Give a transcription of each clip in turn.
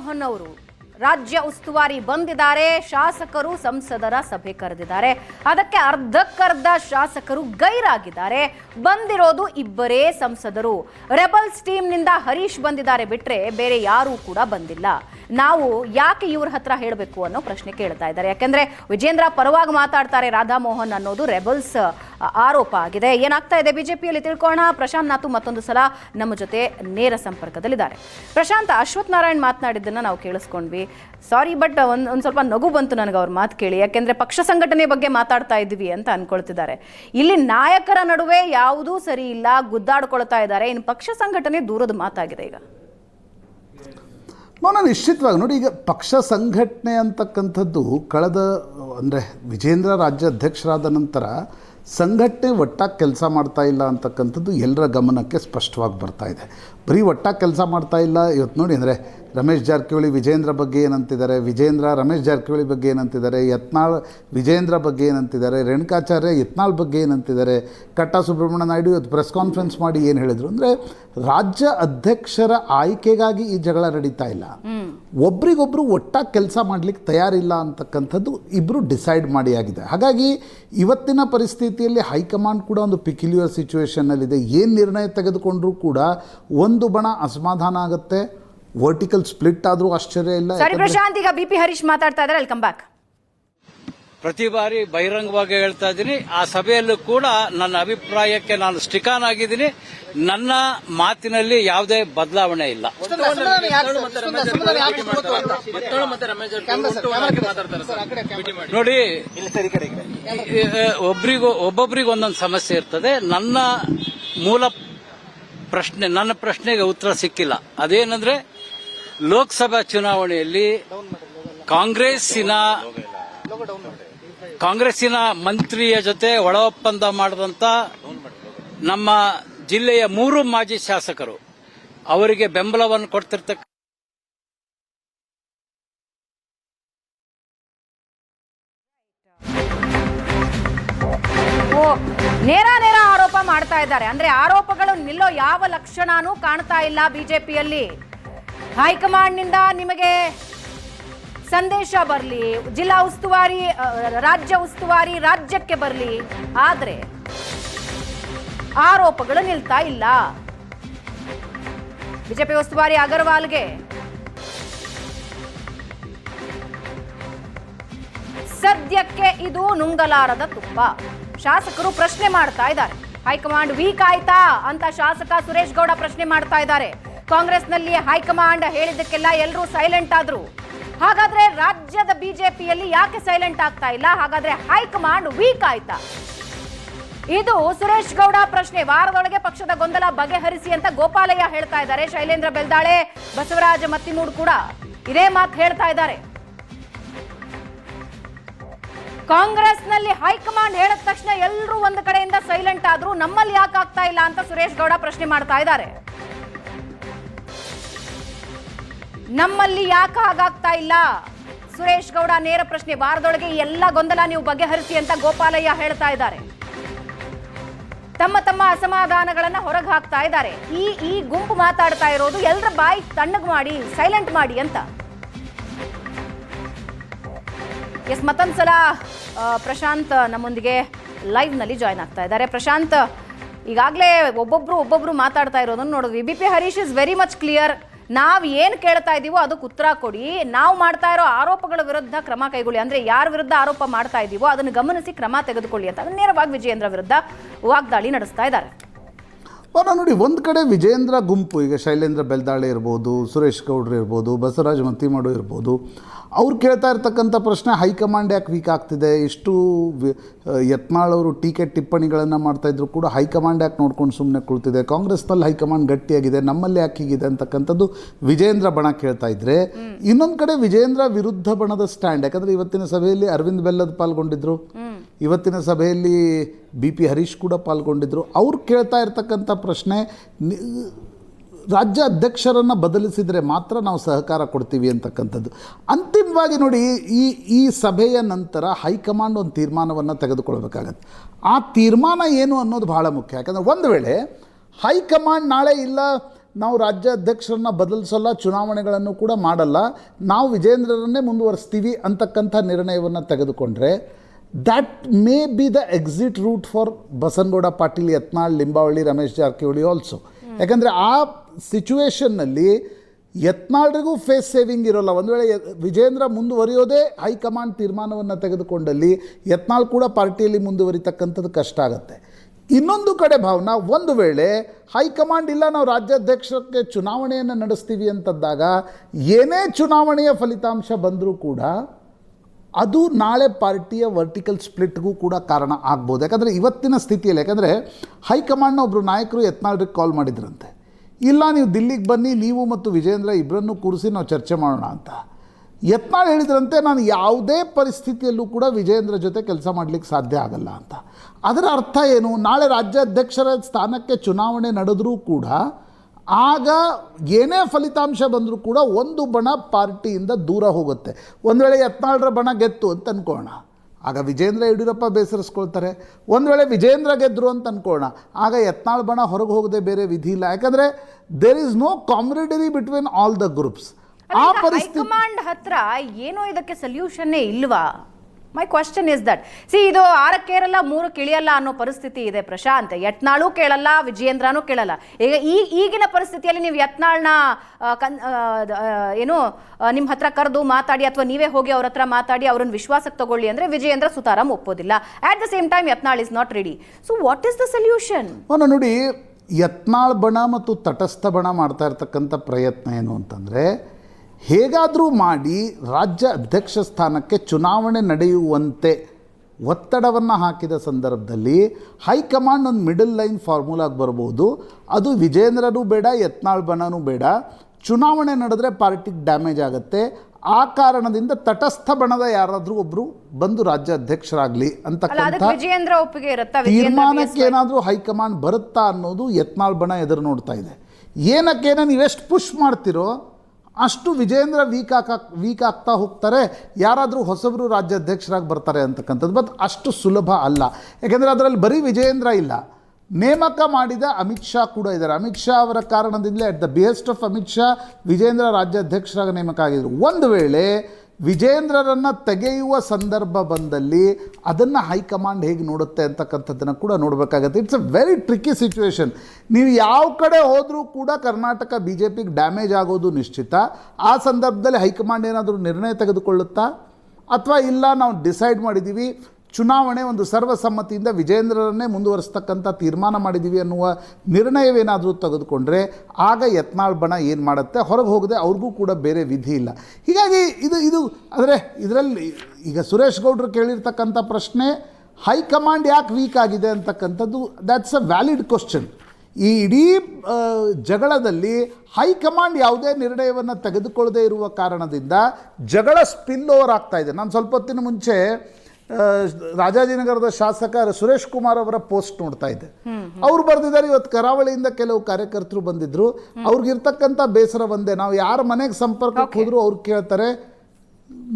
ರಾಧಾಮೋಹನ್ ಅವರು. ರಾಜ್ಯ ಉಸ್ತುವಾರಿ ಬಂದಿದ್ದಾರೆ. ಶಾಸಕರು ಸಂಸದರ ಸಭೆ ಕರೆದಿದ್ದಾರೆ. ಅದಕ್ಕೆ ಅರ್ಧಕ್ಕರ್ಧ ಶಾಸಕರು ಗೈರಾಗಿದ್ದಾರೆ. ಬಂದಿರೋದು ಇಬ್ಬರೇ ಸಂಸದರು. ರೆಬಲ್ಸ್ ಟೀಮ್ನಿಂದ ಹರೀಶ್ ಬಂದಿದ್ದಾರೆ ಬಿಟ್ರೆ ಬೇರೆ ಯಾರೂ ಕೂಡ ಬಂದಿಲ್ಲ. ನಾವು ಯಾಕೆ ಇವ್ರ ಹತ್ರ ಹೇಳಬೇಕು ಅನ್ನೋ ಪ್ರಶ್ನೆ ಕೇಳ್ತಾ ಇದ್ದಾರೆ. ಯಾಕೆಂದ್ರೆ ವಿಜೇಂದ್ರ ಪರವಾಗಿ ಮಾತಾಡ್ತಾರೆ ರಾಧಾಮೋಹನ್ ಅನ್ನೋದು ರೆಬಲ್ಸ್ ಆರೋಪ ಆಗಿದೆ. ಏನಾಗ್ತಾ ಇದೆ ಬಿಜೆಪಿಯಲ್ಲಿ ತಿಳ್ಕೋಣ ಪ್ರಶಾಂತ್ ನಾತು ಮತ್ತೊಂದು ಸಲ ನಮ್ಮ ಜೊತೆ ನೇರ ಸಂಪರ್ಕದಲ್ಲಿದ್ದಾರೆ. ಪ್ರಶಾಂತ್ ಅಶ್ವಥ್ ನಾರಾಯಣ್ ಮಾತನಾಡಿದ್ದನ್ನ ನಾವು ಕೇಳಿಸ್ಕೊಂಡ್ವಿ. ಸಾರಿ, ಬಟ್ ಒಂದ್, ಒಂದು ಸ್ವಲ್ಪ ನಗು ಬಂತು ನನಗೆ ಅವ್ರ ಮಾತು ಕೇಳಿ. ಯಾಕೆಂದ್ರೆ ಪಕ್ಷ ಸಂಘಟನೆ ಬಗ್ಗೆ ಮಾತಾಡ್ತಾ ಇದ್ವಿ ಅಂತ ಅನ್ಕೊಳ್ತಿದ್ದಾರೆ. ಇಲ್ಲಿ ನಾಯಕರ ನಡುವೆ ಯಾವುದೂ ಸರಿ ಇಲ್ಲ, ಗುದ್ದಾಡ್ಕೊಳ್ತಾ ಇದ್ದಾರೆ. ಇನ್ನು ಪಕ್ಷ ಸಂಘಟನೆ ದೂರದ ಮಾತಾಗಿದೆ ಈಗ. ನಾನು ನಿಶ್ಚಿತವಾಗಿ ನೋಡಿ, ಈಗ ಪಕ್ಷ ಸಂಘಟನೆ ಅಂತಕ್ಕಂಥದ್ದು, ಕಳೆದ, ಅಂದರೆ ವಿಜೇಂದ್ರ ರಾಜ್ಯಾಧ್ಯಕ್ಷರಾದ ನಂತರ ಸಂಘಟನೆ ಒಟ್ಟಾಗಿ ಕೆಲಸ ಮಾಡ್ತಾ ಇಲ್ಲ ಅಂತಕ್ಕಂಥದ್ದು ಎಲ್ಲರ ಗಮನಕ್ಕೆ ಸ್ಪಷ್ಟವಾಗಿ ಬರ್ತಾ ಇದೆ. ಬರೀ ಒಟ್ಟಾಗಿ ಕೆಲಸ ಮಾಡ್ತಾ ಇಲ್ಲ ಇವತ್ತು ನೋಡಿ ಅಂದರೆ ರಮೇಶ್ ಜಾರಕಿಹೊಳಿ ವಿಜೇಂದ್ರ ಬಗ್ಗೆ ಏನಂತಿದ್ದಾರೆ ವಿಜೇಂದ್ರ ರಮೇಶ್ ಜಾರಕಿಹೊಳಿ ಬಗ್ಗೆ ಏನಂತಿದ್ದಾರೆ ಯತ್ನಾಳ್ ವಿಜೇಂದ್ರ ಬಗ್ಗೆ ಏನಂತಿದ್ದಾರೆ ರೇಣುಕಾಚಾರ್ಯ ಯತ್ನಾಳ್ ಬಗ್ಗೆ ಏನಂತಿದ್ದಾರೆ ಕಟ್ಟಾ ಸುಬ್ರಹ್ಮಣ್ಯ ನಾಯ್ಡು ಇವತ್ತು ಪ್ರೆಸ್ ಕಾನ್ಫರೆನ್ಸ್ ಮಾಡಿ ಏನು ಹೇಳಿದರು ಅಂದರೆ ರಾಜ್ಯ ಅಧ್ಯಕ್ಷರ ಆಯ್ಕೆಗಾಗಿ ಈ ಜಗಳ ನಡೀತಾ ಇಲ್ಲ. ಒಬ್ರಿಗೊಬ್ರು ಒಟ್ಟಾಗಿ ಕೆಲಸ ಮಾಡಲಿಕ್ಕೆ ತಯಾರಿಲ್ಲ ಅಂತಕ್ಕಂಥದ್ದು ಇಬ್ಬರು ಡಿಸೈಡ್ ಮಾಡಿ ಆಗಿದೆ. ಹಾಗಾಗಿ ಇವತ್ತಿನ ಪರಿಸ್ಥಿತಿಯಲ್ಲಿ ಹೈಕಮಾಂಡ್ ಕೂಡ ಒಂದು ಪಿಕ್ಯುಲಿಯರ್ ಸಿಚುವೇಷನ್ನಲ್ಲಿದೆ ಏನು ನಿರ್ಣಯ ತೆಗೆದುಕೊಂಡ್ರೂ ಕೂಡ ಒಂದು ಬಣ ಅಸಮಾಧಾನ ಆಗುತ್ತೆ. ವರ್ಟಿಕಲ್ ಸ್ಪ್ಲಿಟ್ ಆದರೂ ಆಶ್ಚರ್ಯ ಇಲ್ಲ. ಸರಿ ಪ್ರಶಾಂತ್ ಈಗ ಬಿ ಪಿ ಹರೀಶ್ ಮಾತಾಡ್ತಾ ಇದ್ದಾರೆ ಅಲ್ಲಿ ಕಂಬ್ಯಾಕ್ ಬ್ಯಾಕ್ ಪ್ರತಿ ಬಾರಿ ಬಹಿರಂಗವಾಗಿ ಹೇಳ್ತಾ ಇದ್ದೀನಿ. ಆ ಸಭೆಯಲ್ಲೂ ಕೂಡ ನನ್ನ ಅಭಿಪ್ರಾಯಕ್ಕೆ ನಾನು ಸ್ಟಿಕಾನ್ ಆಗಿದ್ದೀನಿ. ನನ್ನ ಮಾತಿನಲ್ಲಿ ಯಾವುದೇ ಬದಲಾವಣೆ ಇಲ್ಲ. ನೋಡಿ ಒಬ್ರಿಗೂ ಒಬ್ಬೊಬ್ರಿಗೆ ಒಂದೊಂದು ಸಮಸ್ಯೆ ಇರ್ತದೆ. ನನ್ನ ಮೂಲ ಪ್ರಶ್ನೆ, ನನ್ನ ಪ್ರಶ್ನೆಗೆ ಉತ್ತರ ಸಿಕ್ಕಿಲ್ಲ. ಅದೇನಂದ್ರೆ, ಲೋಕಸಭಾ ಚುನಾವಣೆಯಲ್ಲಿ ಕಾಂಗ್ರೆಸ್ಸಿನ ಕಾಂಗ್ರೆಸ್ಸಿನ ಮಂತ್ರಿಯ ಜೊತೆ ಒಳ ಒಪ್ಪಂದ ಮಾಡಿದಂತ ನಮ್ಮ ಜಿಲ್ಲೆಯ ಮೂರು ಮಾಜಿ ಶಾಸಕರು, ಅವರಿಗೆ ಬೆಂಬಲವನ್ನು ಕೊಡ್ತಿರ್ತಕ್ಕ ನೇರ ನೇರ ಆರೋಪ ಮಾಡ್ತಾ ಇದ್ದಾರೆ. ಅಂದ್ರೆ ಆರೋಪಗಳು ನಿಲ್ಲೋ ಯಾವ ಲಕ್ಷಣನೂ ಕಾಣ್ತಾ ಇಲ್ಲ ಬಿಜೆಪಿಯಲ್ಲಿ. ಹೈಕಮಾಂಡ್ನಿಂದ ನಿಮಗೆ ಸಂದೇಶ ಬರಲಿ, ಜಿಲ್ಲಾ ಉಸ್ತುವಾರಿ ರಾಜ್ಯ ಉಸ್ತುವಾರಿ ರಾಜ್ಯಕ್ಕೆ ಬರಲಿ. ಆದ್ರೆ ಆರೋಪಗಳು ನಿಲ್ತಾ ಇಲ್ಲ. ಬಿಜೆಪಿ ಉಸ್ತುವಾರಿ ಅಗರ್ವಾಲ್ಗೆ ಸದ್ಯಕ್ಕೆ ಇದು ನುಂಗಲಾರದ ತುಪ್ಪ. ಶಾಸಕರು ಪ್ರಶ್ನೆ ಮಾಡ್ತಾ ಇದ್ದಾರೆ. ಹೈಕಮಾಂಡ್ ವೀಕ್ ಆಯ್ತಾ ಅಂತ ಶಾಸಕ ಸುರೇಶ್ ಗೌಡ ಪ್ರಶ್ನೆ ಮಾಡ್ತಾ ಇದ್ದಾರೆ. ಕಾಂಗ್ರೆಸ್ನಲ್ಲಿ ಹೈಕಮಾಂಡ್ ಹೇಳಿದ್ದಕ್ಕೆಲ್ಲ ಎಲ್ಲರೂ ಸೈಲೆಂಟ್ ಆದ್ರು. ಹಾಗಾದ್ರೆ ರಾಜ್ಯದ ಬಿಜೆಪಿಯಲ್ಲಿ ಯಾಕೆ ಸೈಲೆಂಟ್ ಆಗ್ತಾ ಇಲ್ಲ? ಹಾಗಾದ್ರೆ ಹೈಕಮಾಂಡ್ ವೀಕ್ ಆಯ್ತಾ? ಇದು ಸುರೇಶ್ ಗೌಡ ಪ್ರಶ್ನೆ. ವಾರದೊಳಗೆ ಪಕ್ಷದ ಗೊಂದಲ ಬಗೆಹರಿಸಿ ಅಂತ ಗೋಪಾಲಯ್ಯ ಹೇಳ್ತಾ ಇದ್ದಾರೆ. ಶೈಲೇಂದ್ರ ಬೆಲ್ದಾಳೆ, ಬಸವರಾಜ ಮತ್ತಿಮೂಡ್ ಕೂಡ ಇದೇ ಮಾತು ಹೇಳ್ತಾ ಇದ್ದಾರೆ. ಕಾಂಗ್ರೆಸ್ನಲ್ಲಿ ಹೈಕಮಾಂಡ್ ಹೇಳಿದ ತಕ್ಷಣ ಎಲ್ಲರೂ ಒಂದು ಕಡೆಯಿಂದ ಸೈಲೆಂಟ್ ಆದ್ರೂ ನಮ್ಮಲ್ಲಿ ಯಾಕೆ ಆಗ್ತಾ ಇಲ್ಲ ಅಂತ ಸುರೇಶ್ ಗೌಡ ಪ್ರಶ್ನೆ ಮಾಡ್ತಾ ಇದ್ದಾರೆ. ನಮ್ಮಲ್ಲಿ ಯಾಕೆ ಹಾಗಾಗ್ತಾ ಇಲ್ಲ? ಸುರೇಶ್ ಗೌಡ ನೇರ ಪ್ರಶ್ನೆ, ವಾರದೊಳಗೆ ಈ ಎಲ್ಲ ಗೊಂದಲ ನೀವು ಬಗೆಹರಿಸಿ ಅಂತ ಗೋಪಾಲಯ್ಯ ಹೇಳ್ತಾ ಇದ್ದಾರೆ. ತಮ್ಮ ತಮ್ಮ ಅಸಮಾಧಾನಗಳನ್ನ ಹೊರಗೆ ಹಾಕ್ತಾ ಇದ್ದಾರೆ. ಈ ಈ ಗುಂಪು ಮಾತಾಡ್ತಾ ಇರೋದು ಎಲ್ಲರ ಬಾಯಿ ತಣ್ಣಗ್ ಮಾಡಿ ಸೈಲೆಂಟ್ ಮಾಡಿ ಅಂತ. ಎಸ್ ಮತ್ತೊಂದ್ಸಲ ಸಲ ಪ್ರಶಾಂತ್ ನಮ್ಮೊಂದಿಗೆ ಲೈವ್ನಲ್ಲಿ ಜಾಯ್ನ್ ಆಗ್ತಾ ಇದ್ದಾರೆ. ಪ್ರಶಾಂತ್, ಈಗಾಗಲೇ ಒಬ್ಬೊಬ್ರು ಒಬ್ಬೊಬ್ರು ಮಾತಾಡ್ತಾ ಇರೋದನ್ನು ನೋಡಿದ್ವಿ. B P Harish is very much clear ನಾವು ಏನು ಕೇಳ್ತಾ ಇದ್ದೀವೋ ಅದಕ್ಕೆ ಉತ್ತರ ಕೊಡಿ. ನಾವು ಮಾಡ್ತಾ ಇರೋ ಆರೋಪಗಳ ವಿರುದ್ಧ ಕ್ರಮ ಕೈಗೊಳ್ಳಿ. ಅಂದರೆ ಯಾರ ವಿರುದ್ಧ ಆರೋಪ ಮಾಡ್ತಾ ಇದ್ದೀವೋ ಅದನ್ನು ಗಮನಿಸಿ ಕ್ರಮ ತೆಗೆದುಕೊಳ್ಳಿ ಅಂತ. ನೇರವಾಗಿ ವಿಜಯೇಂದ್ರ ವಿರುದ್ಧ ವಾಗ್ದಾಳಿ ನಡೆಸ್ತಾ ಇದ್ದಾರೆ. ಅವರ ನೋಡಿ ಒಂದು ಕಡೆ ವಿಜೇಂದ್ರ ಗುಂಪು ಈಗ ಶೈಲೇಂದ್ರ ಬೆಲ್ದಾಳೆ ಇರ್ಬೋದು ಸುರೇಶ್ ಗೌಡ್ರು ಇರ್ಬೋದು ಬಸವರಾಜ ಮತ್ತಿಮಾಡು ಇರ್ಬೋದು ಅವ್ರು ಕೇಳ್ತಾ ಇರ್ತಕ್ಕಂಥ ಪ್ರಶ್ನೆ ಹೈಕಮಾಂಡ್ ಯಾಕೆ ವೀಕ್ ಆಗ್ತಿದೆ? ಇಷ್ಟು ವಿ- ಯತ್ನಾಳ್ ಅವರು ಟೀಕೆ ಟಿಪ್ಪಣಿಗಳನ್ನು ಮಾಡ್ತಾಯಿದ್ರು ಕೂಡ ಹೈಕಮಾಂಡ್ ಯಾಕೆ ನೋಡ್ಕೊಂಡು ಸುಮ್ಮನೆ ಕುಳಿತಿದೆ? ಕಾಂಗ್ರೆಸ್ನಲ್ಲಿ ಹೈಕಮಾಂಡ್ ಗಟ್ಟಿಯಾಗಿದೆ ನಮ್ಮಲ್ಲಿ ಯಾಕೆ ಹೀಗಿದೆ ಅಂತಕ್ಕಂಥದ್ದು ವಿಜೇಂದ್ರ ಬಣ ಕೇಳ್ತಾ ಇದ್ರೆ ಇನ್ನೊಂದು ಕಡೆ ವಿಜೇಂದ್ರ ವಿರುದ್ಧ ಬಣದ ಸ್ಟ್ಯಾಂಡ್ ಯಾಕಂದರೆ ಇವತ್ತಿನ ಸಭೆಯಲ್ಲಿ ಅರವಿಂದ್ ಬೆಲ್ಲದ್ ಪಾಲ್ಗೊಂಡಿದ್ರು. ಇವತ್ತಿನ ಸಭೆಯಲ್ಲಿ ಬಿ ಪಿ ಹರೀಶ್ ಕೂಡ ಪಾಲ್ಗೊಂಡಿದ್ದರು ಅವ್ರು ಕೇಳ್ತಾ ಇರ್ತಕ್ಕಂಥ ಪ್ರಶ್ನೆ ರಾಜ್ಯ ಅಧ್ಯಕ್ಷರನ್ನು ಬದಲಿಸಿದರೆ ಮಾತ್ರ ನಾವು ಸಹಕಾರ ಕೊಡ್ತೀವಿ ಅಂತಕ್ಕಂಥದ್ದು. ಅಂತಿಮವಾಗಿ ನೋಡಿ, ಈ ಈ ಸಭೆಯ ನಂತರ ಹೈಕಮಾಂಡ್ ಒಂದು ತೀರ್ಮಾನವನ್ನು ತೆಗೆದುಕೊಳ್ಬೇಕಾಗತ್ತೆ. ಆ ತೀರ್ಮಾನ ಏನು ಅನ್ನೋದು ಬಹಳ ಮುಖ್ಯ. ಯಾಕಂದರೆ ಒಂದು ವೇಳೆ ಹೈಕಮಾಂಡ್ ನಾಳೆ ಇಲ್ಲ, ನಾವು ರಾಜ್ಯ ಅಧ್ಯಕ್ಷರನ್ನ ಬದಲಿಸಲ್ಲ, ಚುನಾವಣೆಗಳನ್ನು ಕೂಡ ಮಾಡಲ್ಲ, ನಾವು ವಿಜೇಂದ್ರರನ್ನೇ ಮುಂದುವರಿಸ್ತೀವಿ ಅಂತಕ್ಕಂಥ ನಿರ್ಣಯವನ್ನು ತೆಗೆದುಕೊಂಡ್ರೆ that may be the exit route for Basanagouda Patil Yatnal Limbavali Ramesh Jarkiholi also ಯಾಕಂದರೆ ಆ ಸಿಚುವೇಷನ್ನಲ್ಲಿ ಯತ್ನಾಳ್ರಿಗೂ ಫೇಸ್ ಸೇವಿಂಗ್ ಇರೋಲ್ಲ. ಒಂದು ವೇಳೆ ವಿಜೇಂದ್ರ ಮುಂದುವರಿಯೋದೇ ಹೈಕಮಾಂಡ್ ತೀರ್ಮಾನವನ್ನು ತೆಗೆದುಕೊಂಡಲ್ಲಿ ಯತ್ನಾಳ್ ಕೂಡ ಪಾರ್ಟಿಯಲ್ಲಿ ಮುಂದುವರಿತಕ್ಕಂಥದ್ದು ಕಷ್ಟ ಆಗುತ್ತೆ. ಇನ್ನೊಂದು ಕಡೆ ಭಾವನ, ಒಂದು ವೇಳೆ ಹೈಕಮಾಂಡ್ ಇಲ್ಲ, ನಾವು ರಾಜ್ಯಾಧ್ಯಕ್ಷಕ್ಕೆ ಚುನಾವಣೆಯನ್ನು ನಡೆಸ್ತೀವಿ ಅಂತಂದಾಗ ಏನೇ ಚುನಾವಣೆಯ ಫಲಿತಾಂಶ ಬಂದರೂ ಕೂಡ ಅದು ನಾಳೆ ಪಾರ್ಟಿಯ ವರ್ಟಿಕಲ್ ಸ್ಪ್ಲಿಟ್ಗೂ ಕೂಡ ಕಾರಣ ಆಗ್ಬೋದು. ಯಾಕಂದರೆ ಇವತ್ತಿನ ಸ್ಥಿತಿಯಲ್ಲಿ, ಯಾಕಂದರೆ ಹೈಕಮಾಂಡ್ನ ಒಬ್ಬರು ನಾಯಕರು ಯತ್ನಾಳ್ರಿಗೆ ಕಾಲ್ ಮಾಡಿದ್ರಂತೆ. ಇಲ್ಲ, ನೀವು ದಿಲ್ಲಿಗೆ ಬನ್ನಿ, ನೀವು ಮತ್ತು ವಿಜೇಂದ್ರ ಇಬ್ಬರನ್ನು ಕೂರಿಸಿ ನಾವು ಚರ್ಚೆ ಮಾಡೋಣ ಅಂತ. ಯತ್ನಾಳ್ ಹೇಳಿದ್ರಂತೆ, ನಾನು ಯಾವುದೇ ಪರಿಸ್ಥಿತಿಯಲ್ಲೂ ಕೂಡ ವಿಜೇಂದ್ರ ಜೊತೆ ಕೆಲಸ ಮಾಡಲಿಕ್ಕೆ ಸಾಧ್ಯ ಆಗಲ್ಲ ಅಂತ. ಅದರ ಅರ್ಥ ಏನು? ನಾಳೆ ರಾಜ್ಯಾಧ್ಯಕ್ಷರ ಸ್ಥಾನಕ್ಕೆ ಚುನಾವಣೆ ನಡೆದರೂ ಕೂಡ ಆಗ ಏನೇ ಫಲಿತಾಂಶ ಬಂದರೂ ಕೂಡ ಒಂದು ಬಣ ಪಾರ್ಟಿಯಿಂದ ದೂರ ಹೋಗುತ್ತೆ. ಒಂದು ವೇಳೆ ಯತ್ನಾಳ್ರ ಬಣ ಗೆತ್ತು ಅಂತ ಅನ್ಕೋಣ. ಆಗ ವಿಜೇಂದ್ರ ಯಡಿಯೂರಪ್ಪ ಬೇಸರಿಸ್ಕೊಳ್ತಾರೆ. ಒಂದು ವೇಳೆ ವಿಜೇಂದ್ರ ಗೆದ್ದರು ಅಂತ ಅನ್ಕೋಣ. ಆಗ ಯತ್ನಾಳ್ ಬಣ ಹೊರಗೆ ಹೋಗದೆ ಬೇರೆ ವಿಧಿ ಇಲ್ಲ. ಯಾಕಂದರೆ there is no camaraderie between all the groups ಆ ಪರಿಸ್ಥಿತಿ ಹತ್ರ ಏನೋ ಇದಕ್ಕೆ ಸೊಲ್ಯೂಷನ್ನೇ ಇಲ್ವಾ? My question is that see ಇದು ಆರಕ್ಕೆ ಏರಲ್ಲ ಮೂರು ಕಿಳಿಯಲ್ಲ ಅನ್ನೋ ಪರಿಸ್ಥಿತಿ ಇದೆ ಪ್ರಶಾಂತ್. ಯತ್ನಾಳು ಕೇಳಲ್ಲ, ವಿಜಯೇಂದ್ರನೂ ಕೇಳಲ್ಲ. ಈಗ ಈ ಈಗಿನ ಪರಿಸ್ಥಿತಿಯಲ್ಲಿ ನೀವು ಯತ್ನಾಳ್ನ ಕನ್ ಏನು ನಿಮ್ಮ ಹತ್ರ ಕರೆದು ಮಾತಾಡಿ ಅಥವಾ ನೀವೇ ಹೋಗಿ ಅವ್ರ ಹತ್ರ ಮಾತಾಡಿ ಅವ್ರನ್ನ ವಿಶ್ವಾಸಕ್ಕೆ ತಗೊಳ್ಳಿ ಅಂದ್ರೆ ವಿಜಯೇಂದ್ರ ಸುತಾರಾಮ್ ಒಪ್ಪೋದಿಲ್ಲ. At the same time Yatnal is not ready so what is the solution ನೋಡಿ, ಯತ್ನಾಳ್ ಬಣ ಮತ್ತು ತಟಸ್ಥ ಬಣ ಮಾಡ್ತಾ ಇರ್ತಕ್ಕಂಥ ಪ್ರಯತ್ನ ಏನು ಅಂತಂದರೆ ಹೇಗಾದರೂ ಮಾಡಿ ರಾಜ್ಯ ಅಧ್ಯಕ್ಷ ಸ್ಥಾನಕ್ಕೆ ಚುನಾವಣೆ ನಡೆಯುವಂತೆ ಒತ್ತಡವನ್ನು ಹಾಕಿದ ಸಂದರ್ಭದಲ್ಲಿ ಹೈಕಮಾಂಡ್ ಒಂದು ಮಿಡಲ್ ಲೈನ್ ಫಾರ್ಮುಲಾಗೆ ಬರ್ಬೋದು. ಅದು ವಿಜೇಂದ್ರನೂ ಬೇಡ ಯತ್ನಾಳ್ ಬಣನೂ ಬೇಡ. ಚುನಾವಣೆ ನಡೆದ್ರೆ ಪಾರ್ಟಿಗೆ ಡ್ಯಾಮೇಜ್ ಆಗುತ್ತೆ. ಆ ಕಾರಣದಿಂದ ತಟಸ್ಥ ಬಣದ ಯಾರಾದರೂ ಒಬ್ಬರು ಬಂದು ರಾಜ್ಯ ಅಧ್ಯಕ್ಷರಾಗಲಿ ಅಂತಕ್ಕಂಥ ತೀರ್ಮಾನಕ್ಕೆ ಏನಾದರೂ ಹೈಕಮಾಂಡ್ ಬರುತ್ತಾ ಅನ್ನೋದು ಯತ್ನಾಳ್ ಬಣ ಎದುರು ನೋಡ್ತಾ ಇದೆ. ಏನಕ್ಕೇನ ನೀವೆಷ್ಟು ಪುಷ್ ಮಾಡ್ತಿರೋ ಅಷ್ಟು ವಿಜೇಂದ್ರ ವೀಕ್ ಆಗ ವೀಕ್ ಆಗ್ತಾ ಹೋಗ್ತಾರೆ. ಯಾರಾದರೂ ಹೊಸಬರು ರಾಜ್ಯಾಧ್ಯಕ್ಷರಾಗಿ ಬರ್ತಾರೆ ಅಂತಕ್ಕಂಥದ್ದು, ಬಟ್ ಅಷ್ಟು ಸುಲಭ ಅಲ್ಲ. ಯಾಕೆಂದರೆ ಅದರಲ್ಲಿ ಬರೀ ವಿಜೇಂದ್ರ ಇಲ್ಲ. ನೇಮಕ ಮಾಡಿದ ಅಮಿತ್ ಶಾ ಕೂಡ ಇದ್ದಾರೆ. ಅಮಿತ್ ಶಾ ಅವರ ಕಾರಣದಿಂದಲೇ at the best of Amit Shah Vijendra ರಾಜ್ಯಾಧ್ಯಕ್ಷರಾಗಿ ನೇಮಕ ಆಗಿದ್ದರು ಒಂದು ವೇಳೆ ವಿಜೇಂದ್ರರನ್ನು ತೆಗೆಯುವ ಸಂದರ್ಭ ಬಂದಲ್ಲಿ ಅದನ್ನು ಹೈಕಮಾಂಡ್ ಹೇಗೆ ನೋಡುತ್ತೆ ಅಂತಕ್ಕಂಥದ್ದನ್ನು ಕೂಡ ನೋಡಬೇಕಾಗತ್ತೆ. It's a very tricky situation ನೀವು ಯಾವ ಕಡೆ ಹೋದರೂ ಕೂಡ ಕರ್ನಾಟಕ ಬಿ ಜೆ ಪಿಗೆ ಡ್ಯಾಮೇಜ್ ಆಗೋದು ನಿಶ್ಚಿತ. ಆ ಸಂದರ್ಭದಲ್ಲಿ ಹೈಕಮಾಂಡ್ ಏನಾದರೂ ನಿರ್ಣಯ ತೆಗೆದುಕೊಳ್ಳುತ್ತಾ? ಅಥವಾ ಇಲ್ಲ, ನಾವು ಡಿಸೈಡ್ ಮಾಡಿದ್ದೀವಿ ಚುನಾವಣೆ ಒಂದು ಸರ್ವಸಮ್ಮತಿಯಿಂದ ವಿಜೇಂದ್ರರನ್ನೇ ಮುಂದುವರಿಸ್ತಕ್ಕಂಥ ತೀರ್ಮಾನ ಮಾಡಿದ್ದೀವಿ ಅನ್ನುವ ನಿರ್ಣಯವೇನಾದರೂ ತೆಗೆದುಕೊಂಡ್ರೆ ಆಗ ಯತ್ನಾಳ್ ಬಣ ಏನು ಮಾಡುತ್ತೆ? ಹೊರಗೆ ಹೋಗದೆ ಅವ್ರಿಗೂ ಕೂಡ ಬೇರೆ ವಿಧಿ ಇಲ್ಲ. ಹೀಗಾಗಿ ಇದು ಇದು ಅಂದರೆ ಇದರಲ್ಲಿ ಈಗ ಸುರೇಶ್ ಗೌಡ್ರು ಕೇಳಿರ್ತಕ್ಕಂಥ ಪ್ರಶ್ನೆ, ಹೈಕಮಾಂಡ್ ಯಾಕೆ ವೀಕ್ ಆಗಿದೆ ಅಂತಕ್ಕಂಥದ್ದು ದ್ಯಾಟ್ಸ್ ಅ ವ್ಯಾಲಿಡ್ ಕ್ವಶನ್ ಈ ಇಡೀ ಜಗಳದಲ್ಲಿ ಹೈಕಮಾಂಡ್ ಯಾವುದೇ ನಿರ್ಣಯವನ್ನು ತೆಗೆದುಕೊಳ್ಳದೇ ಇರುವ ಕಾರಣದಿಂದ ಜಗಳ ಸ್ಪಿಲ್ ಓವರ್ ಆಗ್ತಾ ಇದೆ. ನಾನು ಸ್ವಲ್ಪ ಹೊತ್ತಿನ ಮುಂಚೆ ರಾಜಾಜಿನಗರದ ಶಾಸಕ ಸುರೇಶ್ ಕುಮಾರ್ ಅವರ ಪೋಸ್ಟ್ ನೋಡ್ತಾ ಇದ್ದೆ. ಅವ್ರು ಬರೆದಿದ್ದಾರೆ ಇವತ್ತು ಕರಾವಳಿಯಿಂದ ಕೆಲವು ಕಾರ್ಯಕರ್ತರು ಬಂದಿದ್ರು. ಅವ್ರಿಗಿರ್ತಕ್ಕಂಥ ಬೇಸರ ಒಂದೇ ನಾವು ಯಾರ ಮನೆಗೆ ಸಂಪರ್ಕಕ್ಕೆ ಹೋದ್ರು ಅವ್ರು ಕೇಳ್ತಾರೆ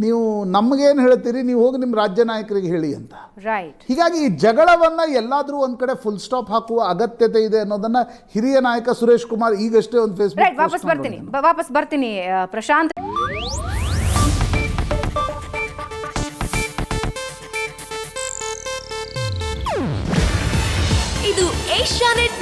ನೀವು ನಮಗೇನು ಹೇಳ್ತೀರಿ ನೀವು ಹೋಗಿ ನಿಮ್ಮ ರಾಜ್ಯ ನಾಯಕರಿಗೆ ಹೇಳಿ ಅಂತ. ರೈಟ್ ಹೀಗಾಗಿ ಈ ಜಗಳವನ್ನ ಎಲ್ಲಾದರೂ ಒಂದು ಕಡೆ ಫುಲ್ ಸ್ಟಾಪ್ ಹಾಕುವ ಅಗತ್ಯತೆ ಇದೆ ಅನ್ನೋದನ್ನ ಹಿರಿಯ ನಾಯಕ ಸುರೇಶ್ ಕುಮಾರ್ ಈಗಷ್ಟೇ ಒಂದು ಫೇಸ್ಬುಕ್ ವಾಪಸ್ ಬರ್ತೀನಿ. ವಾಪಸ್ ಬರ್ತೀನಿ ಪ್ರಶಾಂತ್.